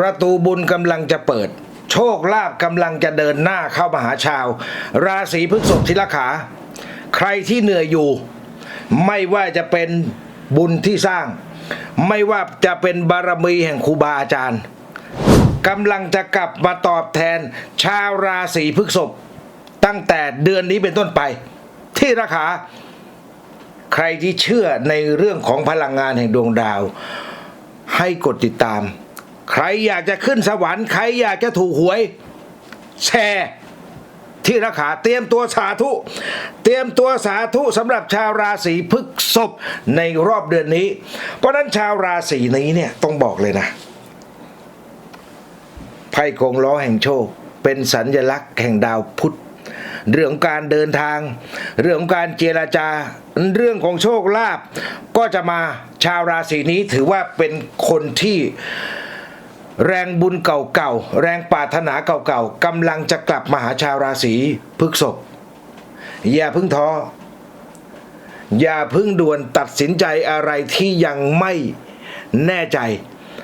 ประตูบุญกำลังจะเปิด โชคลาภกำลังจะเดินหน้าเข้ามาหาชาว ราศีพฤษภทิลขา ใครที่เหนื่อยอยู่ ไม่ว่าจะเป็นบุญที่สร้าง ไม่ว่าจะเป็นบารมีแห่งครูบาอาจารย์กำลังจะกลับมาตอบแทนชาวราศีพฤษภตั้งแต่เดือนนี้เป็นต้นไป ที่ราคา ใครที่เชื่อในเรื่องของพลังงานแห่งดวงดาว ให้กดติดตาม ใครอยากจะขึ้นสวรรค์ใครอยากจะถูกหวย แชร์ที่ราคาเตรียมตัวสาธุ เตรียมตัวสาธุสำหรับชาวราศีพฤษภในรอบเดือนนี้ เพราะนั้นชาวราศีนี้เนี่ยต้องบอกเลยนะไพ่กงล้อแห่งโชค เป็นสัญญลักษณ์แห่งดาวพุธเรื่องการเดินทาง เรื่องของการเจราจา เรื่องของโชคลาภก็จะมาชาวราศีนี้ถือว่าเป็นคนที่ แรงบุญเก่าๆ แรงปรารถนาเก่าๆกำลังจะกลับมาหาชาวราศีพฤษภอย่าพึ่งท้อ อย่าพึ่งด่วนตัดสินใจอะไรที่ยังไม่แน่ใจ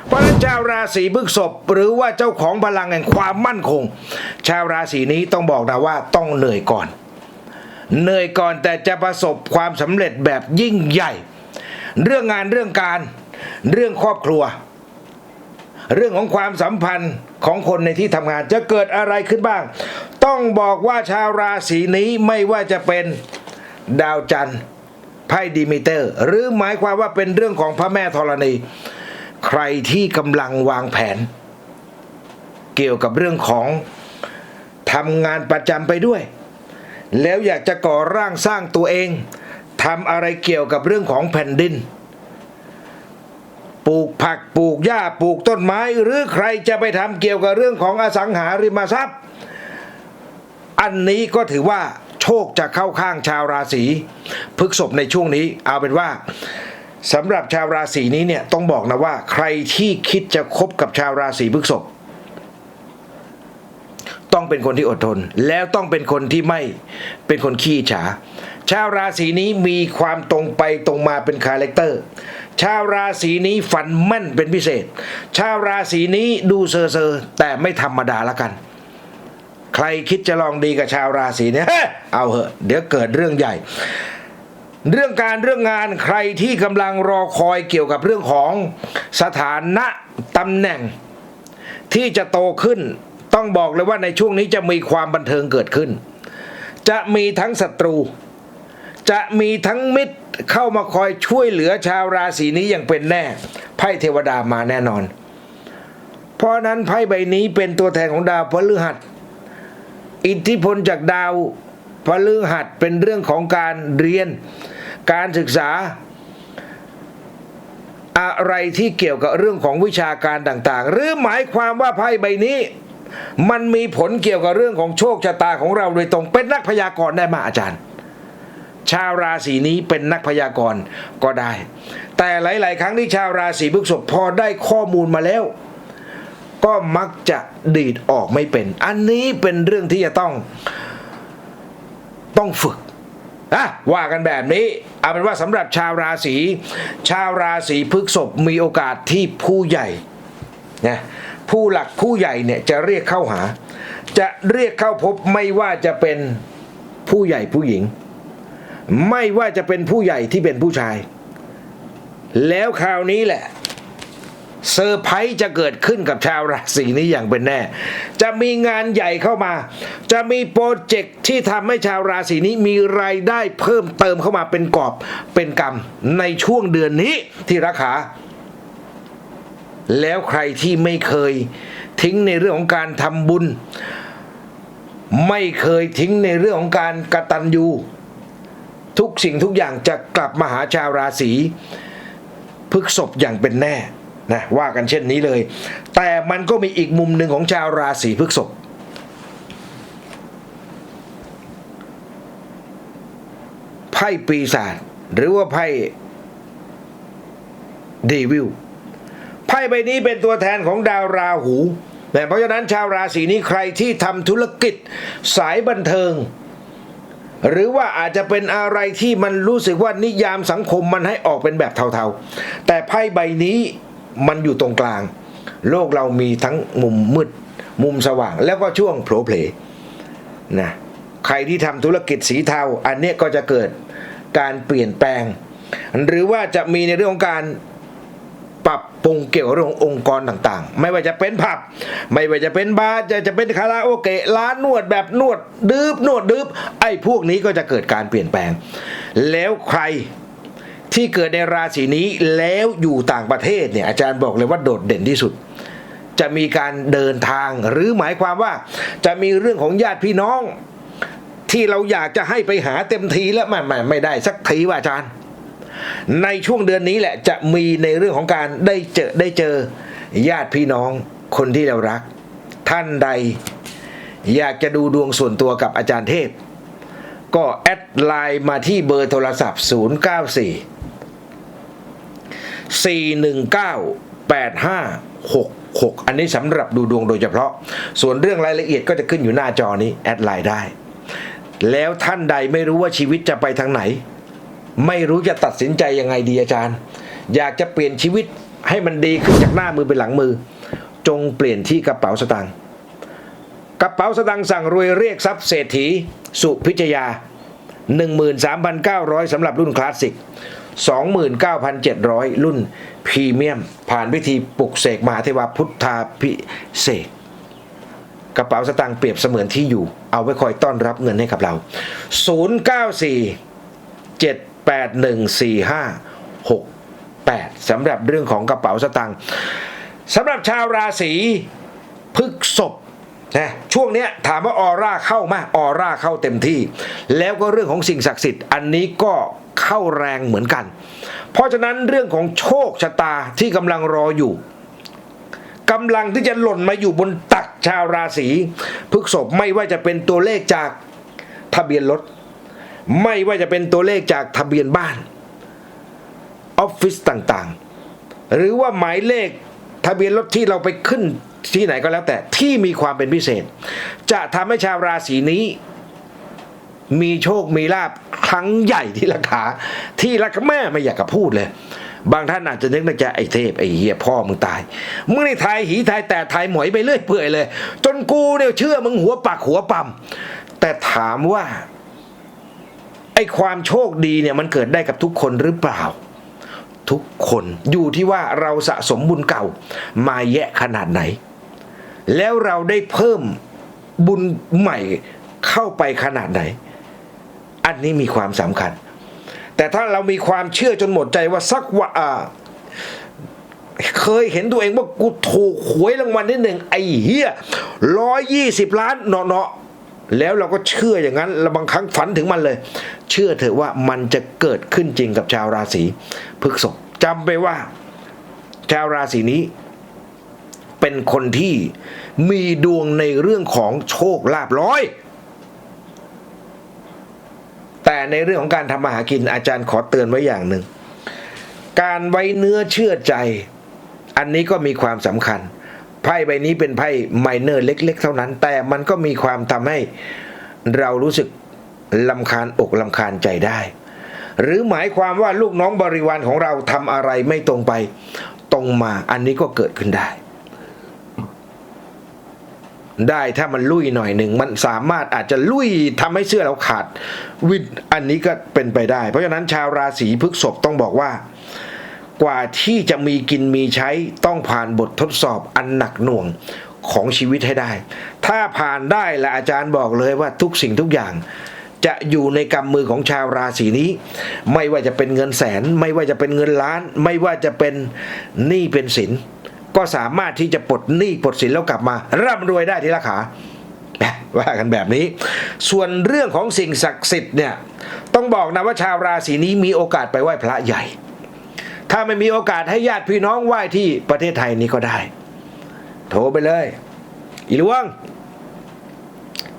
เพราะฉะนั้นชาวราศีพฤษภหรือว่าเจ้าของพลังแห่งความมั่นคง ชาวราศีนี้ต้องบอกนะว่าต้องเหนื่อยก่อน เหนื่อยก่อนแต่จะประสบความสำเร็จแบบยิ่งใหญ่ เรื่องงานเรื่องการเรื่องครอบครัว เรื่องของความสัมพันธ์ของคนในที่ทำงานจะเกิดอะไรขึ้นบ้าง ต้องบอกว่าชาวราศีนี้ไม่ว่าจะเป็นดาวจันทร์ไพ่ดีมิเตอร์ หรือหมายความว่าเป็นเรื่องของพระแม่ธรณี ใครที่กำลังวางแผน เกี่ยวกับเรื่องของทำงานประจำไปด้วย แล้วอยากจะก่อร่างสร้างตัวเองทำอะไรเกี่ยวกับเรื่องของแผ่นดิน ปลูกผักปลูกหญ้าปลูกต้นไม้ หรือใครจะไปทำเกี่ยวกับเรื่องของอสังหาริมทรัพย์ อันนี้ก็ถือว่าโชคจะเข้าข้างชาวราศีพฤกษภในช่วงนี้ เอาเป็นว่าสำหรับชาวราศีนี้เนี่ยต้องบอกนะว่า ใครที่คิดจะคบกับชาวราศีพฤกษภต้องเป็นคนที่อดทน แล้วต้องเป็นคนที่ไม่เป็นคนขี้ฉา ชาวราศีนี้มีความตรงไปตรงมาเป็นคาแรคเตอร์ ชาวราศีนี้ฝันแม่นเป็นพิเศษ ชาวราศีนี้ดูเซอร์เซอแต่ไม่ธรรมดาละกัน ใครคิดจะลองดีกับชาวราศีเนี่ยเอาเหอะ เดี๋ยวเกิดเรื่องใหญ่ เรื่องการเรื่องงานใครที่กำลังรอคอยเกี่ยวกับเรื่องของสถานะตำแหน่ง ที่จะโตขึ้นต้องบอกเลยว่าในช่วงนี้จะมีความบันเทิงเกิดขึ้น จะมีทั้งศัตรู จะมีทั้งมิตรเข้ามาคอยช่วยเหลือชาวราศีนี้อย่างเป็นแน่ไพ่เทวดามาแน่นอน เพราะนั้นไพ่ใบนี้เป็นตัวแทนของดาวพฤหัส อิทธิพลจากดาวพฤหัสเป็นเรื่องของการเรียน การศึกษา อะไรที่เกี่ยวกับเรื่องของวิชาการต่างๆ หรือหมายความว่าไพ่ใบนี้มันมีผลเกี่ยวกับเรื่องของโชคชะตาของเราโดยตรงเป็นนักพยากรณ์ได้มาอาจารย์ ชาวราศีนี้เป็นนักพยากรณ์ก็ได้ แต่หลาย ๆ ครั้งที่ชาวราศีพฤษภพอได้ข้อมูลมาแล้ว ก็มักจะดีดออกไม่เป็น อันนี้เป็นเรื่องที่จะต้องต้องฝึกอะว่ากันแบบนี้เอาเป็นว่าสำหรับชาวราศีชาวราศีพฤษภมีโอกาสที่ผู้ใหญ่นะผู้หลักผู้ใหญ่เนี่ยจะเรียกเข้าหา จะเรียกเข้าพบไม่ว่าจะเป็นผู้ใหญ่ผู้หญิง ไม่ว่าจะเป็นผู้ใหญ่ที่เป็นผู้ชาย แล้วคราวนี้แหละเซอร์ไพรส์จะเกิดขึ้นกับชาวราศีนี้อย่างเป็นแน่ จะมีงานใหญ่เข้ามา จะมีโปรเจกต์ที่ทำให้ชาวราศีนี้มีรายได้เพิ่มเติมเข้ามาเป็นกอบเป็นกำในช่วงเดือนนี้ที่ราคา แล้วใครที่ไม่เคยทิ้งในเรื่องของการทำบุญ ไม่เคยทิ้งในเรื่องของการกระตัญญู ทุกสิ่งทุกอย่างจะกลับมาหาชาวราศีพฤกษภอย่างเป็นแน่นะว่ากันเช่นนี้เลย แต่มันก็มีอีกมุมหนึ่งของชาวราศีพฤกษภไพ่ปีศาจหรือว่าไพ่เดวิลไพ่ใบนี้เป็นตัวแทนของดาวราหูแต่เพราะฉะนั้นชาวราศีนี้ใครที่ทำธุรกิจสายบันเทิง หรือว่าอาจจะเป็นอะไรที่มันรู้สึกว่านิยามสังคมมันให้ออกเป็นแบบเทาๆ แต่ไพ่ใบนี้มันอยู่ตรงกลาง โลกเรามีทั้งมุมมืด มุมสว่าง แล้วก็ช่วงโผล่เพลนะใครที่ทำธุรกิจสีเทา อันนี้ก็จะเกิดการเปลี่ยนแปลง หรือว่าจะมีในเรื่องของการ ปรับปรุงเกี่ยวกับเรื่องององค์กรต่างๆ ไม่ว่าจะเป็นผับ ไม่ว่าจะเป็นบาร์จะจะเป็นคาราโอเกะร้านนวดแบบนวดดืบนวดดืบไอ้พวกนี้ก็จะเกิดการเปลี่ยนแปลง แล้วใครที่เกิดในราศีนี้แล้วอยู่ต่างประเทศเนี่ยอาจารย์บอกเลยว่าโดดเด่นที่สุด จะมีการเดินทางหรือหมายความว่าจะมีเรื่องของญาติพี่น้อง ที่เราอยากจะให้ไปหาเต็มทีแล้วไม่ไม่ไม่ได้สักทีว่าอาจารย์ ในช่วงเดือนนี้แหละจะมีในเรื่องของการได้เจอได้เจอญาติพี่น้องคนที่เรารัก ท่านใด อยากจะดูดวงส่วนตัวกับอาจารย์เทพ ก็แอดไลน์มาที่เบอร์โทรศัพท์ 094 419 8566 อันนี้สำหรับดูดวงโดยเฉพาะ ส่วนเรื่องรายละเอียดก็จะขึ้นอยู่หน้าจอนี้ แอดไลน์ได้ แล้วท่านใดไม่รู้ว่าชีวิตจะไปทางไหน ไม่รู้จะตัดสินใจยังไงดีอาจารย์ อยากจะเปลี่ยนชีวิตให้มันดีขึ้นจากหน้ามือเป็นหลังมือ จงเปลี่ยนที่กระเป๋าสตางค์กระเป๋าสตางค์สั่งรวยเรียกทรัพย์เศรษฐี สุพิจยา 13,900สำหรับรุ่นคลาสสิก 29,700 รุ่นพรีเมียม ผ่านพิธีปลุกเสกมหาเทวพุทธาพิเศษกกระเป๋าสตางค์เปรียบเสมือนที่อยู่ เอาไว้คอยต้อนรับเงินให้กับเรา 094 814568สำหรับเรื่องของกระเป๋าสตางค์สำหรับชาวราศีพฤษภนะช่วงเนี้ยถามว่าออร่าเข้ามาออร่าเข้าเต็มที่ แล้วก็เรื่องของสิ่งศักดิ์สิทธิ์ อันนี้ก็เข้าแรงเหมือนกัน เพราะฉะนั้นเรื่องของโชคชะตาที่กำลังรออยู่กำลังที่จะหล่นมาอยู่บนตักชาวราศีพฤษภไม่ว่าจะเป็นตัวเลขจากทะเบียนรถ ไม่ว่าจะเป็นตัวเลขจากทะเบียนบ้านออฟฟิศต่างๆ หรือว่าหมายเลขทะเบียนรถที่เราไปขึ้นที่ไหนก็แล้วแต่ที่มีความเป็นพิเศษ จะทำให้ชาวราศีนี้ มีโชคมีลาบครั้งใหญ่ที่ราคาที่ราคาแม่ไม่อยากจะพูดเลย บางท่านอาจจะนึกในใจไอ้เทพไอ้เหี้ยพ่อมึงตายมึงในี่ทายหีทายแต่ทายหมอยไปเรื่อยเปื่อยเลย จนกูเนี่ยเชื่อมึงหัวปักหัวปั๊มแต่ถามว่า ไอ้ความโชคดีเนี่ยมันเกิดได้กับทุกคนหรือเปล่า ทุกคนอยู่ที่ว่าเราสะสมบุญเก่ามาแยะขนาดไหน แล้วเราได้เพิ่มบุญใหม่เข้าไปขนาดไหน อันนี้มีความสำคัญ แต่ถ้าเรามีความเชื่อจนหมดใจว่าสักว่าเคยเห็นตัวเองว่ากูถูกหวยรางวัลที่หนึ่งไอ้เหี้ยร้อยยี่สิบล้านเนาะ แล้วเราก็เชื่ออย่างนั้นเราบางครั้งฝันถึงมันเลย เชื่อเถอะว่ามันจะเกิดขึ้นจริงกับชาวราศีพฤกษภจำไปว่า ชาวราศีนี้ เป็นคนที่มีดวงในเรื่องของโชคลาภร้อย แต่ในเรื่องของการทำมาหากินอาจารย์ขอเตือนไว้อย่างหนึ่ง การไว้เนื้อเชื่อใจ อันนี้ก็มีความสำคัญ ไพ่ใบนี้เป็นไพ่ไมเนอร์เล็ก ๆ เท่านั้น แต่มันก็มีความทำให้เรารู้สึกลำคาญอกลำคาญใจได้ หรือหมายความว่าลูกน้องบริวารของเราทำอะไรไม่ตรงไป ตรงมาอันนี้ก็เกิดขึ้นได้ ได้ถ้ามันลุยหน่อยหนึ่งมันสามารถอาจจะลุยทำให้เสื้อเราขาด วิดอันนี้ก็เป็นไปได้ เพราะฉะนั้นชาวราศีพฤษภต้องบอกว่า กว่าที่จะมีกินมีใช้ต้องผ่านบททดสอบอันหนักหน่วงของชีวิตให้ได้ ถ้าผ่านได้ละอาจารย์บอกเลยว่าทุกสิ่งทุกอย่าง จะอยู่ในกำมือของชาวราศีนี้ ไม่ว่าจะเป็นเงินแสน ไม่ว่าจะเป็นเงินล้าน ไม่ว่าจะเป็นหนี้เป็นสิน ก็สามารถที่จะปลดหนี้ปลดสินแล้วกลับมา ร่ำรวยได้ทีละขาว่ากันแบบนี้ ส่วนเรื่องของสิ่งศักดิ์สิทธิ์เนี่ยต้องบอกนะว่าชาวราศีนี้มีโอกาสไปไหว้พระใหญ่ ถ้าไม่มีโอกาสให้ญาติพี่น้องไหว้ที่ประเทศไทยนี้ก็ได้ โทรไปเลย อีหลวง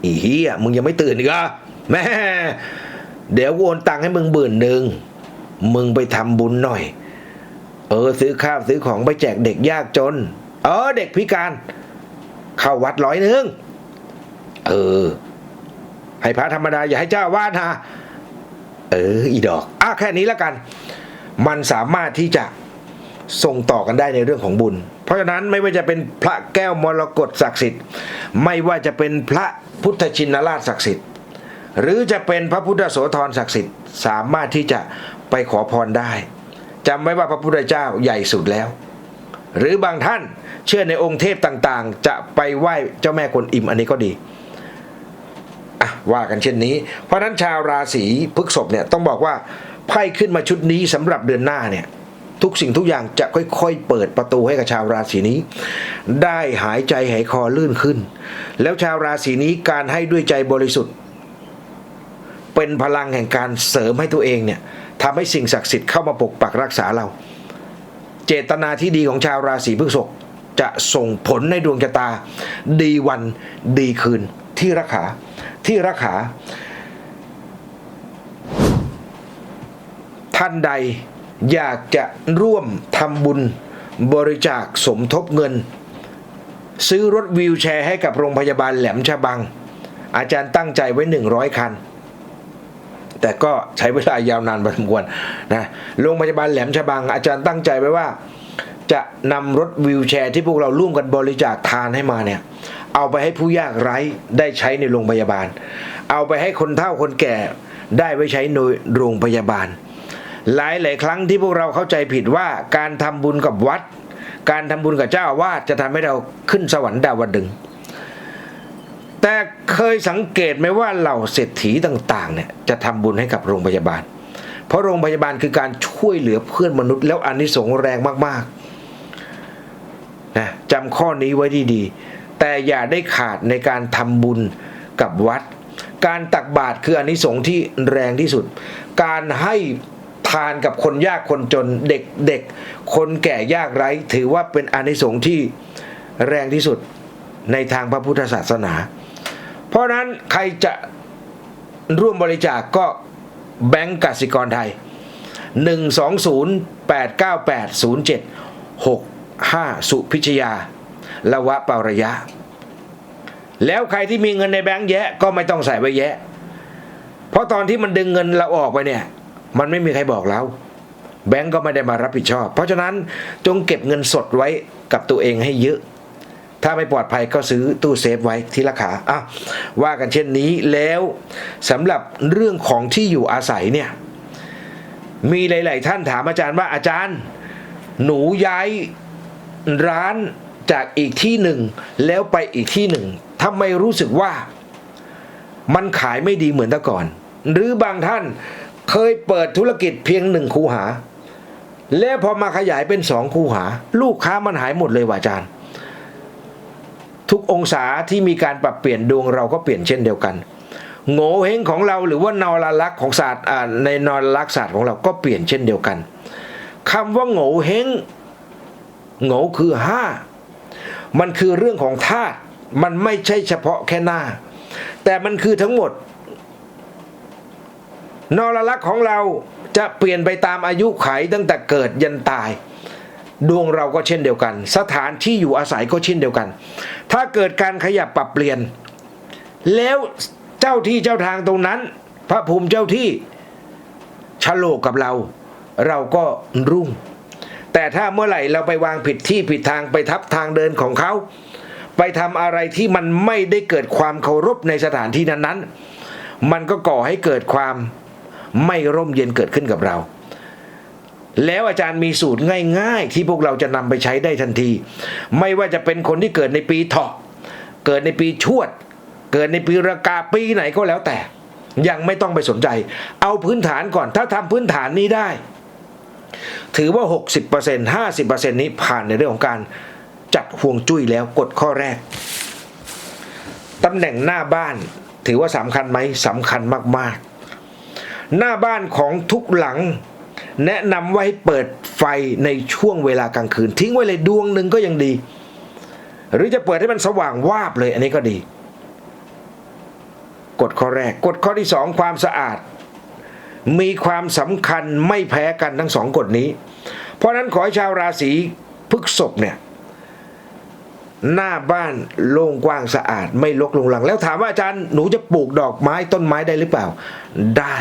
อีเฮียมึงยังไม่ตื่นอีกเหรอแม่เดี๋ยวโอนตังค์ให้มึงบื่นหนึ่งมึงไปทำบุญหน่อย เออ ซื้อข้าวซื้อของไปแจกเด็กยากจน เออ เด็กพิการ เข้าวัดร้อยหนึ่งเออ ให้พระธรรมดาอย่าให้เจ้าวาดนะเออ อีดอกอะแค่นี้แล้วกัน มันสามารถที่จะส่งต่อกันได้ในเรื่องของบุญ เพราะฉะนั้นไม่ว่าจะเป็นพระแก้วมรกตศักดิ์สิทธิ์ ไม่ว่าจะเป็นพระพุทธชินราชศักดิ์สิทธิ์ หรือจะเป็นพระพุทธโสธรศักดิ์สิทธิ์ สามารถที่จะไปขอพรได้จำไว้ว่าพระพุทธเจ้าใหญ่สุดแล้ว หรือบางท่านเชื่อในองค์เทพต่างๆ จะไปไหว้เจ้าแม่กวนอิมอันนี้ก็ดีว่ากันเช่นนี้ เพราะฉะนั้นชาวราศีพฤษภเนี่ยต้องบอกว่า ไพ่ขึ้นมาชุดนี้สำหรับเดือนหน้าเนี่ยทุกสิ่งทุกอย่างจะค่อยๆ เปิดประตูให้กับชาวราศีนี้ ได้หายใจหายคอลื่นขึ้น แล้วชาวราศีนี้การให้ด้วยใจบริสุทธิ์ เป็นพลังแห่งการเสริมให้ตัวเองเนี่ยทำให้สิ่งศักดิ์สิทธิ์เข้ามาปกปักรักษาเรา เจตนาที่ดีของชาวราศีพฤษภจะส่งผลในดวงชะตา ดีวันดีคืนที่รักขาที่รักขา ท่านใดอยากจะร่วมทำบุญบริจาคสมทบเงิน ซื้อรถวีลแชร์ให้กับโรงพยาบาลแหลมฉบัง อาจารย์ตั้งใจไว้ 100 คัน แต่ก็ใช้เวลายาวนานพอสมควรนะโรงพยาบาลแหลมฉบัง อาจารย์ตั้งใจไว้ว่า จะนำรถวีลแชร์ที่พวกเราร่วมกันบริจาคทานให้มาเนี่ยเอาไปให้ผู้ยากไร้ได้ใช้ในโรงพยาบาล เอาไปให้คนเฒ่าคนแก่ได้ไว้ใช้ในโรงพยาบาล หลายหลายครั้งที่พวกเราเข้าใจผิดว่าการทำบุญกับวัด การทำบุญกับเจ้าอาวาสจะทำให้เราขึ้นสวรรค์ดาวดึง แต่เคยสังเกตไหมว่าเหล่าเศรษฐีต่างๆเนี่ยจะทำบุญให้กับโรงพยาบาล เพราะโรงพยาบาลคือการช่วยเหลือเพื่อนมนุษย์ แล้วอานิสงส์แรงมากๆนะจำข้อนี้ไว้ดีๆ แต่อย่าได้ขาดในการทำบุญกับวัด การตักบาตรคืออานิสงส์ที่แรงที่สุด การให้ ทานกับคนยากคนจนเด็กเด็กคนแก่ยากไร้ ถือว่าเป็นอานิสงส์ที่แรงที่สุดในทางพระพุทธศาสนา เพราะนั้นใครจะร่วมบริจาคกก็แบงก์กสิกรไทย 120-898-0765 สุพิชยาละวะปาระยะ แล้วใครที่มีเงินในแบงก์แยะก็ไม่ต้องใส่ไว้แยะ เพราะตอนที่มันดึงเงินเราออกไปเนี่ย มันไม่มีใครบอกเราแบงก์ก็ไม่ได้มารับผิดชอบ เพราะฉะนั้นจงเก็บเงินสดไว้กับตัวเองให้เยอะ ถ้าไม่ปลอดภัยก็ซื้อตู้เซฟไว้ที่ราคาอะว่ากันเช่นนี้แล้วสำหรับเรื่องของที่อยู่อาศัยเนี่ยมีหลาย ๆ ท่านถามอาจารย์ว่าอาจารย์ หนูย้ายร้านจากอีกที่หนึ่ง แล้วไปอีกที่หนึ่งทำไมรู้สึกว่า มันขายไม่ดีเหมือนแต่ก่อน หรือบางท่าน เคยเปิดธุรกิจเพียงหนึ่งคูหา แล้วพอมาขยายเป็นสองคูหา ลูกค้ามันหายหมดเลยว่ะอาจารย์ ทุกองศาที่มีการปรับเปลี่ยนดวงเราก็เปลี่ยนเช่นเดียวกันโง่เฮงของเราหรือว่านอรลักษ์ของศาสตร์ในนอรลักษ์ศาสตร์ของเราก็เปลี่ยนเช่นเดียวกันคำว่าโง่เฮงโง่คือห้ามันคือเรื่องของธาตุมันไม่ใช่เฉพาะแค่หน้า แต่มันคือทั้งหมด นรลักษ์ของเราจะเปลี่ยนไปตามอายุไขตั้งแต่เกิดยันตาย ดวงเราก็เช่นเดียวกัน สถานที่อยู่อาศัยก็เช่นเดียวกัน ถ้าเกิดการขยับปรับเปลี่ยน แล้วเจ้าที่เจ้าทางตรงนั้น พระภูมิเจ้าที่ฉโลกกับเรา เราก็รุ่ง แต่ถ้าเมื่อไหร่เราไปวางผิดที่ผิดทางไปทับทางเดินของเขาไปทำอะไรที่มันไม่ได้เกิดความเคารพในสถานที่นั้นๆ มันก็ก่อให้เกิดความ ไม่ร่มเย็นเกิดขึ้นกับเรา แล้วอาจารย์มีสูตรง่าย ๆ ที่พวกเราจะนำไปใช้ได้ทันที ไม่ว่าจะเป็นคนที่เกิดในปีเถาะเกิดในปีชวด เกิดในปีรากาปีไหนก็แล้วแต่ ยังไม่ต้องไปสนใจ เอาพื้นฐานก่อน ถ้าทำพื้นฐานนี้ได้ ถือว่า 60% 50%นี้ผ่านในเรื่องของการจัดห่วงจุ้ยแล้วกฎข้อแรกตำแหน่งหน้าบ้านถือว่าสำคัญไหมสำคัญมากๆ หน้าบ้านของทุกหลัง แนะนำว่าให้เปิดไฟในช่วงเวลากลางคืน ทิ้งไว้เลยดวงหนึ่งก็ยังดี หรือจะเปิดให้มันสว่างวาบเลยอันนี้ก็ดีกฎข้อแรกกฎข้อที่สองความสะอาด มีความสำคัญไม่แพ้กันทั้งสองกฎนี้ เพราะนั้นขอให้ชาวราศีพฤษภเนี่ยหน้าบ้านโล่งกว้างสะอาดไม่ลกลงหลัง แล้วถามว่าอาจารย์หนูจะปลูกดอกไม้ต้นไม้ได้หรือเปล่า ได้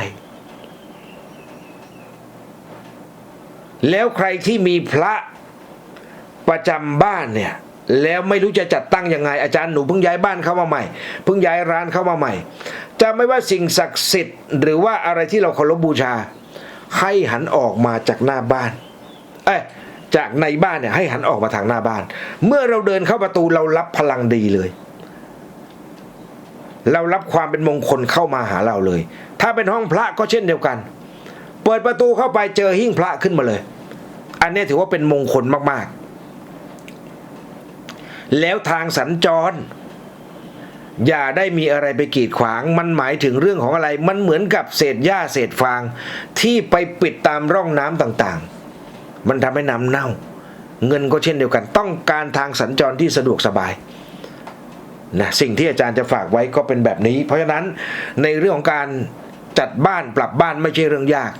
แล้วใครที่มีพระประจำบ้านเนี่ยแล้วไม่รู้จะจัดตั้งยังไง อาจารย์หนูเพิ่งย้ายบ้านเข้ามาใหม่เพิ่งย้ายร้านเข้ามาใหม่ จะไม่ว่าสิ่งศักดิ์สิทธิ์หรือว่าอะไรที่เราเคารพบูชา ให้หันออกมาจากหน้าบ้าน เอ้ยจากในบ้านเนี่ยให้หันออกมาทางหน้าบ้าน เมื่อเราเดินเข้าประตูเรารับพลังดีเลย เรารับความเป็นมงคลเข้ามาหาเราเลย ถ้าเป็นห้องพระก็เช่นเดียวกัน เปิดประตูเข้าไปเจอหิ้งพระขึ้นมาเลย อันนี้ถือว่าเป็นมงคลมากๆ แล้วทางสัญจร อย่าได้มีอะไรไปกีดขวาง มันหมายถึงเรื่องของอะไร มันเหมือนกับเศษหญ้าเศษฟาง ที่ไปปิดตามร่องน้ำต่างๆ มันทำให้น้ำเน่า เงินก็เช่นเดียวกัน ต้องการทางสัญจรที่สะดวกสบายนะสิ่งที่อาจารย์จะฝากไว้ก็เป็นแบบนี้ เพราะฉะนั้นในเรื่องของการจัดบ้านปรับบ้านไม่ใช่เรื่องยาก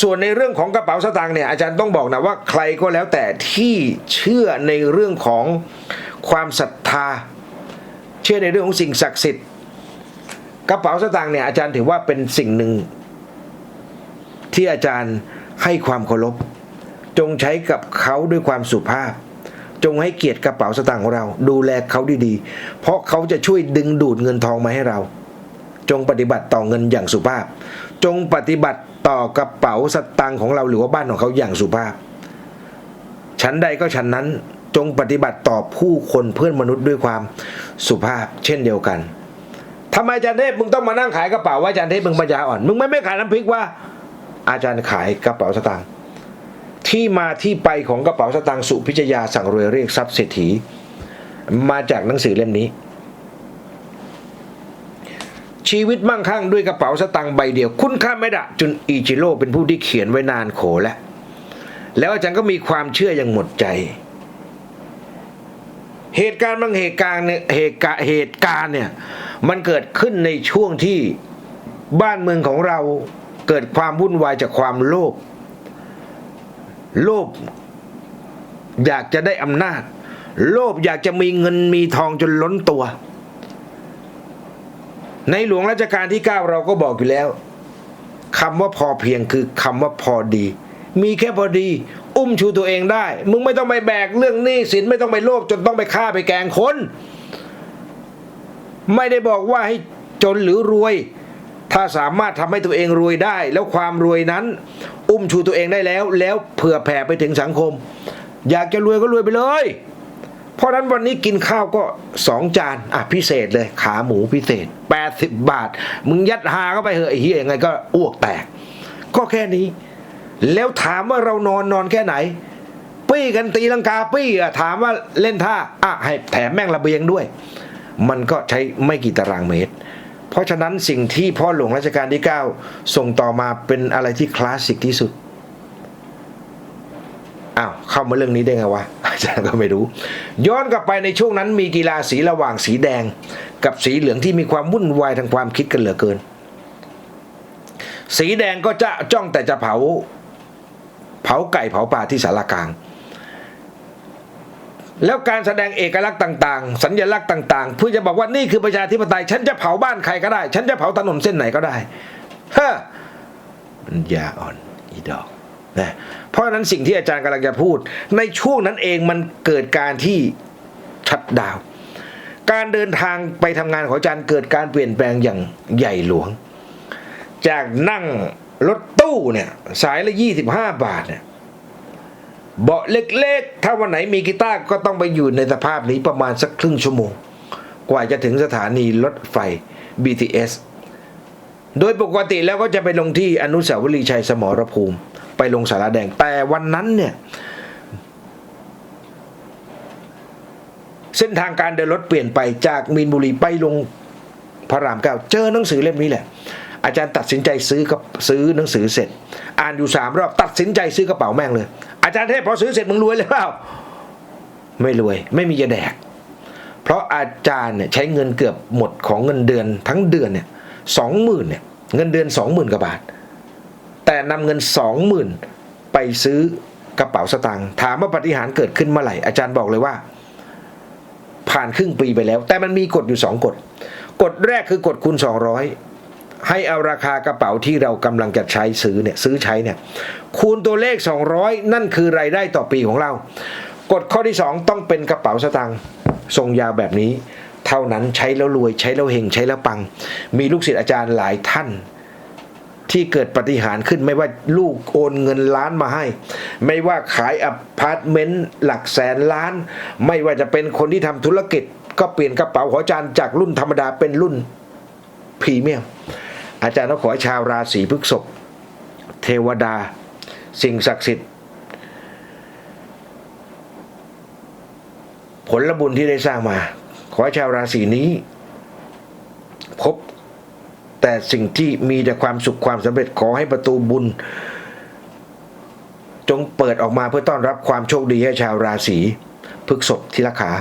ส่วนในเรื่องของกระเป๋าสตางค์เนี่ยอาจารย์ต้องบอกนะว่าใครก็แล้วแต่ที่เชื่อในเรื่องของความศรัทธา เชื่อในเรื่องของสิ่งศักดิ์สิทธิ์ กระเป๋าสตางค์เนี่ยอาจารย์ถือว่าเป็นสิ่งหนึ่ง ที่อาจารย์ให้ความเคารพจงใช้กับเขาด้วยความสุภาพ จงให้เกียรติกระเป๋าสตางค์ของเรา ดูแลเขาดีๆ เพราะเขาจะช่วยดึงดูดเงินทองมาให้เรา จงปฏิบัติต่อเงินอย่างสุภาพ จงปฏิบัติ ต่อกระเป๋าสตางค์ของเราหรือว่าบ้านของเขาอย่างสุภาพ ชั้นใดก็ชั้นนั้นจงปฏิบัติต่อผู้คนเพื่อนมนุษย์ด้วยความสุภาพเช่นเดียวกันทำไมอาจารย์เทพมึงต้องมานั่งขายกระเป๋าว่าอาจารย์เทพมึงปัญญาอ่อน มึงไม่ไม่ขายน้ำพริกว่า อาจารย์ขายกระเป๋าสตางค์ที่มาที่ไปของกระเป๋าสตางค์สุพิจยาสั่งรวยเรียกทรัพย์เศรษฐีมาจากหนังสือเล่มนี้ ชีวิตมั่งคั่งด้วยกระเป๋าสตางค์ใบเดียว คุณค่าไม่ดะจุนอิจิโร่เป็นผู้ที่เขียนไว้นานโขแล้วแล้วอาจารย์ก็มีความเชื่ออย่างหมดใจ เหตุการณ์บางเหตุการณ์เนี่ยเหตุการเหตุการณ์เนี่ยมันเกิดขึ้นในช่วงที่บ้านเมืองของเราเกิดความวุ่นวายจากความโลภโลภอยากจะได้อำนาจ โลภอยากจะมีเงินมีทองจนล้นตัว ในหลวงรัชกาลที่ 9 เราก็บอกอยู่แล้วคำว่าพอเพียงคือคำว่าพอดี มีแค่พอดี อุ้มชูตัวเองได้ มึงไม่ต้องไปแบกเรื่องหนี้สินไม่ต้องไปโลภจนต้องไปฆ่าไปแกงคน ไม่ได้บอกว่าให้จนหรือรวย ถ้าสามารถทำให้ตัวเองรวยได้ แล้วความรวยนั้น อุ้มชูตัวเองได้แล้ว แล้วเผื่อแผ่ไปถึงสังคม อยากจะรวยก็รวยไปเลย เพราะนั้นวันนี้กินข้าวก็สองจานอะพิเศษเลย ขาหมูพิเศษ 80 บาท มึงยัดหาเข้าไปเหอะเหี้ยยังไงก็อ้วกแตก ก็แค่นี้ แล้วถามว่าเรานอนนอนแค่ไหน ปี้กันตีลังกาปี้อะถามว่าเล่นท่าอะให้แถมแม่งระเบียงด้วย มันก็ใช้ไม่กี่ตารางเมตรเพราะฉะนั้นสิ่งที่พ่อหลวงรัชกาลที่ 9 ส่งต่อมาเป็นอะไรที่คลาสสิกที่สุด เข้ามาเรื่องนี้ได้ไงวะอาจารย์ก็ไม่รู้ ย้อนกลับไปในช่วงนั้นมีกีฬาสีระหว่างสีแดง กับสีเหลืองที่มีความวุ่นวายทางความคิดกันเหลือเกิน สีแดงก็จะจ้องแต่จะเผา เผาไก่เผาปลาที่สารกลาง แล้วการแสดงเอกลักษณ์ต่างๆ สัญลักษณ์ต่าง ๆ เพื่อจะบอกว่านี่คือประชาธิปไตย ฉันจะเผาบ้านใครก็ได้ ฉันจะเผาถนนเส้นไหนก็ได้เฮ้อมันยาอ่อนอีดอก นะเพราะฉะนั้นสิ่งที่อาจารย์กำลังจะพูด ในช่วงนั้นเองมันเกิดการที่ชัดดาว การเดินทางไปทำงานของอาจารย์เกิดการเปลี่ยนแปลงอย่างใหญ่หลวง จากนั่งรถตู้เนี่ยสายละยี่สิบห้าบาทเนี่ยเบาะเล็กๆ ถ้าวันไหนมีกีตาร์ก็ต้องไปอยู่ในสภาพนี้ประมาณสักครึ่งชั่วโมง กว่าจะถึงสถานีรถไฟ BTS โดยปกติแล้วก็จะไปลงที่อนุสาวรีย์ชัยสมรภูมิ ไปลงสาราแดง แต่วันนั้นเนี่ยเส้นทางการเดินรถเปลี่ยนไปจากมีนบุรีไปลงพระรามเก้าเจอหนังสือเล่มนี้แหละ อาจารย์ตัดสินใจซื้อกับซื้อหนังสือเสร็จ อ่านอยู่สามรอบตัดสินใจซื้อกระเป๋าแม่งเลย อาจารย์เทพพอซื้อเสร็จมึงรวยเลยเปล่าไม่รวย ไม่มีจะแดก เพราะอาจารย์เนี่ยใช้เงินเกือบหมดของเงินเดือนทั้งเดือนเนี่ยสองหมื่นเนี่ยเงินเดือนสองหมื่นกว่าบาท แต่นำเงินสองหมื่นไปซื้อกระเป๋าสตางค์ถามว่าปฏิหารเกิดขึ้นเมื่อไหร่ อาจารย์บอกเลยว่า ผ่านครึ่งปีไปแล้ว แต่มันมีกฎอยู่สองกฎ กฎแรกคือกฎคูณสองร้อยให้เอาราคากระเป๋าที่เรากำลังจะใช้ซื้อเนี่ยซื้อใช้เนี่ยคูณตัวเลข 200 นั่นคือรายได้ต่อปีของเรา กฎข้อที่ 2 ต้องเป็นกระเป๋าสตางค์ทรงยาวแบบนี้ เท่านั้นใช้แล้วรวยใช้แล้วเฮงใช้แล้วปัง มีลูกศิษย์อาจารย์หลายท่าน ที่เกิดปฏิหารขึ้นไม่ว่าลูกโอนเงินล้านมาให้ ไม่ว่าขายอพาร์ตเมนต์หลักแสนล้าน ไม่ว่าจะเป็นคนที่ทำธุรกิจ ก็เปลี่ยนกระเป๋าของอาจารย์จากรุ่นธรรมดาเป็นรุ่นพรีเมียมอาจารย์ต้องขอให้ชาวราศีพฤษภเทวดา สิ่งศักดิ์สิทธิ์ ผลบุญที่ได้สร้างมา ขอให้ชาวราศีนี้ พบ แต่สิ่งที่มีแต่ความสุขความสำเร็จขอให้ประตูบุญ จงเปิดออกมาเพื่อต้อนรับความโชคดีให้ชาวราศีพฤกษบที่รักขา